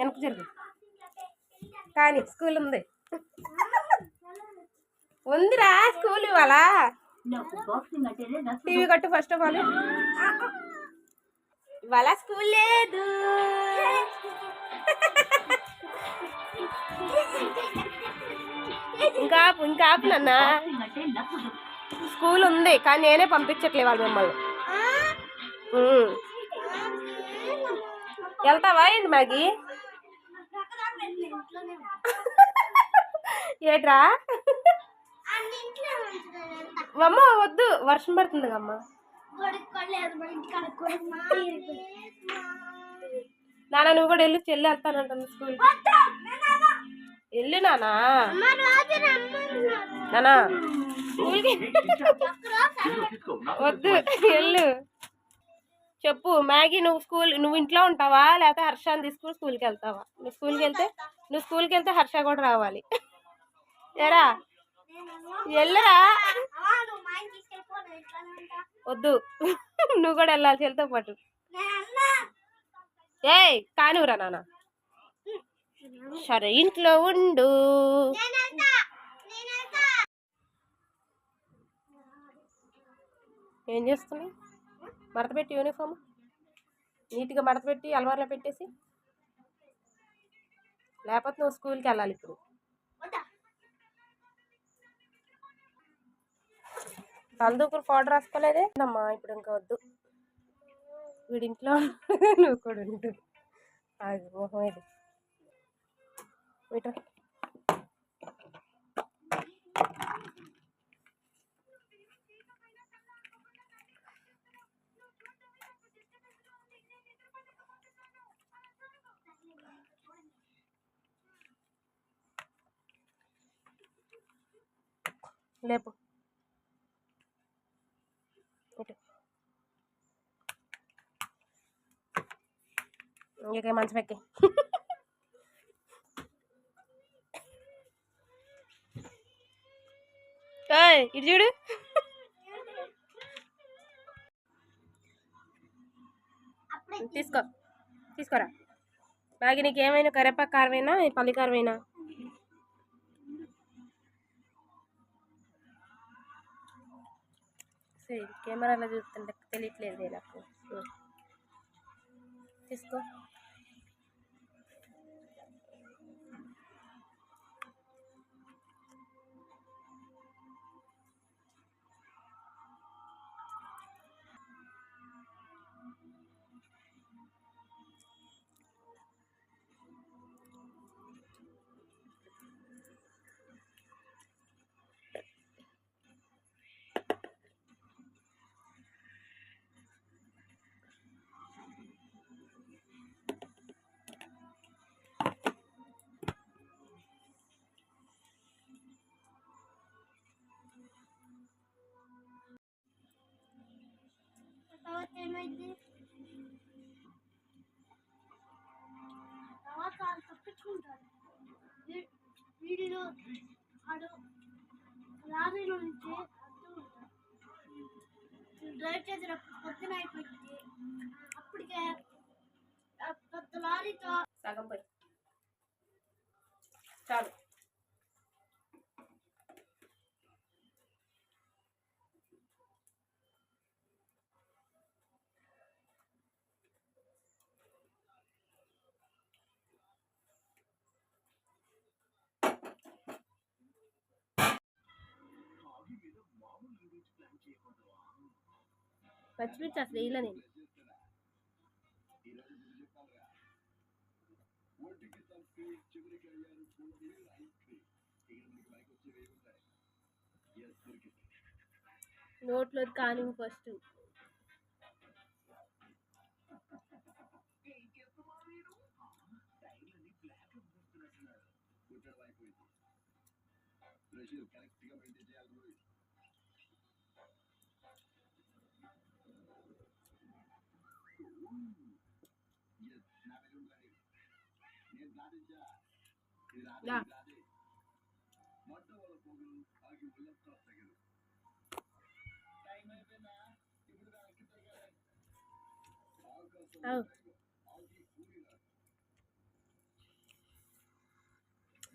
వెనక జరుగు కానీ స్కూల్ ఉంది. ఉందిరా స్కూల్ ఇవాళ. టీవీ కట్టు ఫస్ట్ ఆఫ్ ఆల్ ఇవాళ స్కూల్ లేదు. ఇంకా ఇంకా నాన్న. స్కూల్ ఉంది కానీ నేనే పంపించట్లే వాళ్ళు మిమ్మల్ని. వెళ్తావా ఏంటి మ్యాగీ? ఏట్రా? అమ్మ వద్దు. వర్షం పడుతుంది అమ్మ. నాన్న నువ్వు కూడా వెళ్ళి. చెల్లి వెళ్తానంటుంది స్కూల్. వెళ్ళు నానా నానా వద్దు. వెళ్ళు. చెప్పు. మ్యాగీ నువ్వు స్కూల్ నువ్వు ఇంట్లో ఉంటావా? లేకపోతే హర్షాన్ని తీసుకుని స్కూల్కి వెళ్తావా? నువ్వు స్కూల్కి వెళ్తే? నువ్వు స్కూల్కి వెళ్తే హర్ష కూడా రావాలి. ఏరా వెళ్ళరా వద్దు. నువ్వు కూడా వెళ్ళాలి చెల్లితో పాటు ఏయ్ కానివరా నాన్న. సరే ఇంట్లో ఉండు. ఏం చేస్తున్నావు? మడతపెట్టి యూనిఫామ్? నీట్గా మడతపెట్టి అలవార్లో పెట్టేసి? లేకపోతే నువ్వు స్కూల్కి వెళ్ళాలి ఇప్పుడు. తలదూకులు ఫోటో రాసుకోలేదే? అమ్మా ఇప్పుడు ఇంకా వద్దు. వీడింట్లో నువ్వు కూడా ఉంటుంది అది మొహం ఇది. లేపు. ఇంకే మంచి పెక్కి ఏయ్, ఇటు చూడు. తీసుకో. తీసుకోరా. బాగా నీకు ఏమైనా కరేపాకు కారమైనా పల్లి కారమైనా? సరే కెమెరాలో చూస్తుంటే తెలియట్లేదు నాకు ఉం. తీసుకో ఏమైంది తర్వాత వాళ్ళు తప్పించుకుంటారు వీడిలో ఆడు లారీలో నుంచి డ్రైవ్ చేసేటప్పుడు పొద్దున అయిపోయింది అప్పటికే పెద్ద లారీతో సగం పోయి పచ్చిమిర్చి అసలు వేయలే నేను నోట్లో కాని ఫస్ట్ దా. అవు.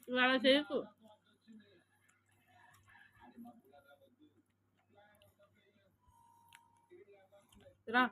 ఇవాళ చేయకు రా.